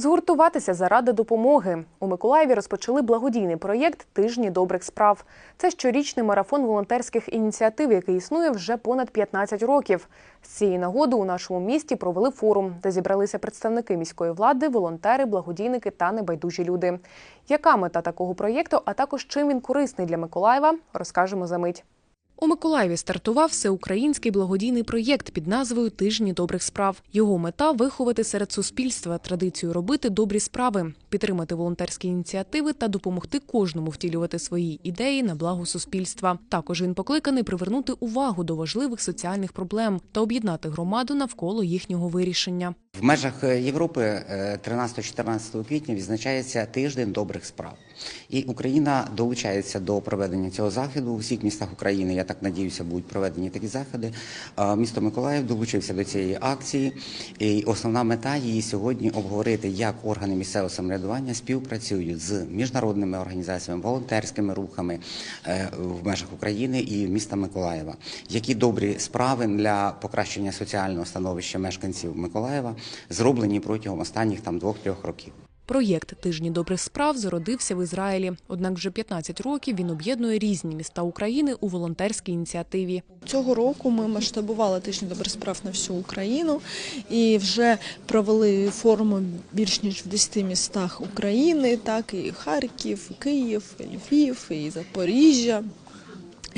Згуртуватися заради допомоги у Миколаєві розпочали благодійний проєкт Тижні добрих справ. Це щорічний марафон волонтерських ініціатив, який існує вже понад 15 років. З цієї нагоди у нашому місті провели форум, де зібралися представники міської влади, волонтери, благодійники та небайдужі люди. Яка мета такого проєкту, а також чим він корисний для Миколаєва, розкажемо за мить. У Миколаєві стартував всеукраїнський благодійний проєкт під назвою Тижні добрих справ. Його мета виховати серед суспільства традицію робити добрі справи, підтримати волонтерські ініціативи та допомогти кожному втілювати свої ідеї на благо суспільства. Також він покликаний привернути увагу до важливих соціальних проблем та об'єднати громаду навколо їхнього вирішення. В межах е, Європи е, 13-14 квітня відзначається тиждень добрих справ, і Україна долучається до проведення цього заходу у всіх містах України. Так надіюся, будуть проведені такі заходи. Місто Миколаїв долучився до цієї акції. І основна мета її сьогодні обговорити, як органи місцевого самоврядування співпрацюють з міжнародними організаціями, волонтерськими рухами е, в межах України і міста Миколаєва. Які добрі справи для покращення соціального становища мешканців Миколаєва зроблені протягом останніх двох-трьох років. Проєкт Тижні добрих справ зародився в Ізраїлі. Однак вже 15 років він об'єднує різні міста України у волонтерській ініціативі. Цього року ми масштабували тижні добрих справ на всю Україну і вже провели форуми більш ніж в 10 містах України, так і Харків, і Київ, і Львів, і Запоріжжя.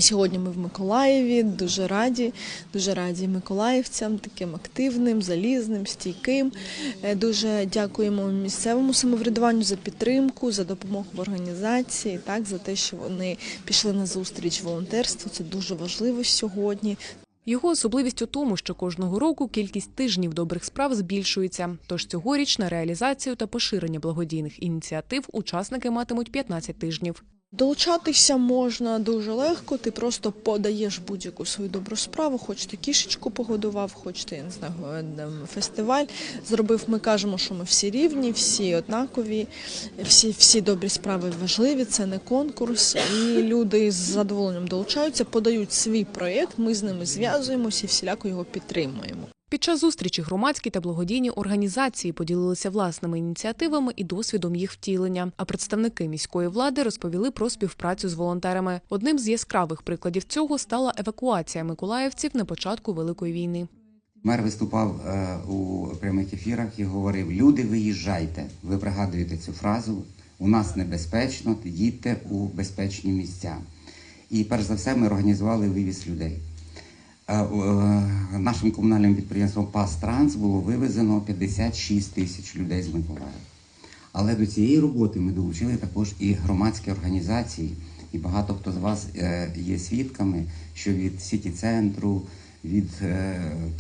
Сьогодні ми в Миколаєві дуже раді, дуже раді миколаївцям, таким активним, залізним, стійким. Е, Дуже дякуємо місцевому самоврядуванню за підтримку, за допомогу в організації, так за те, що вони пішли на зустріч волонтерству. Це дуже важливо сьогодні. Його особливість у тому, що кожного року кількість тижнів добрих справ збільшується. Тож цьогоріч на реалізацію та поширення благодійних ініціатив учасники матимуть 15 тижнів. Долучатися можна дуже легко. Ти просто подаєш будь-яку свою добру справу, хоч ти кішечку погодував, хоч ти не знаю, е, фестиваль зробив. Ми кажемо, що ми всі рівні, всі однакові, всі, всі добрі справи важливі. Це не конкурс. І люди з задоволенням долучаються, подають свій проєкт. Ми з ними зв'язуємося і всіляко його підтримуємо. Під час зустрічі громадські та благодійні організації поділилися власними ініціативами і досвідом їх втілення. А представники міської влади розповіли про співпрацю з волонтерами. Одним з яскравих прикладів цього стала евакуація миколаївців на початку великої війни. Мер виступав е, у прямих ефірах і говорив: Люди, виїжджайте. Ви пригадуєте цю фразу. У нас небезпечно, їдьте у безпечні місця. І перш за все ми організували вивіз людей. Е, е, Нашим комунальним підприємством ПАС Транс було вивезено 56 тисяч людей з Миколаєва. Але до цієї роботи ми долучили також і громадські організації. І багато хто з вас е, є свідками, що від сіті центру, від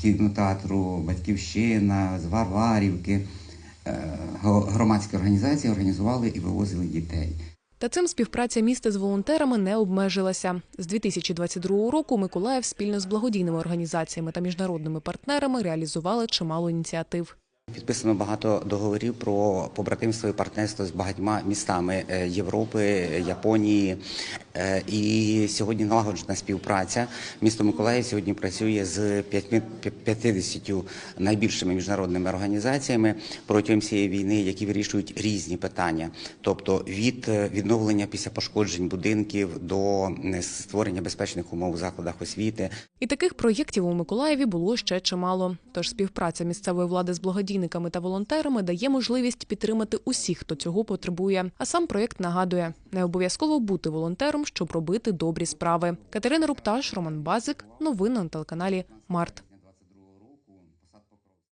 кінотеатру Батьківщина, з Варварівки громадські організації організували і вивозили дітей. Та цим співпраця міста з волонтерами не обмежилася. З 2022 року Миколаїв спільно з благодійними організаціями та міжнародними партнерами реалізували чимало ініціатив. Підписано багато договорів про побратимство і партнерство з багатьма містами е, Європи, Японії. Е, І сьогодні налагоджена співпраця. Місто Миколаїв сьогодні працює з п'ятьми- п'я- 50 найбільшими міжнародними організаціями протягом цієї війни, які вирішують різні питання, тобто від е, відновлення після пошкоджень будинків до створення безпечних умов у закладах освіти, І таких проєктів у Миколаєві було ще чимало. Тож співпраця місцевої влади з благодійниками та волонтерами дає можливість підтримати усіх, хто цього потребує. А сам проєкт нагадує: не обов'язково бути волонтером, щоб робити добрі справи. Катерина Рупташ, Роман Базик. Новини на телеканалі Март.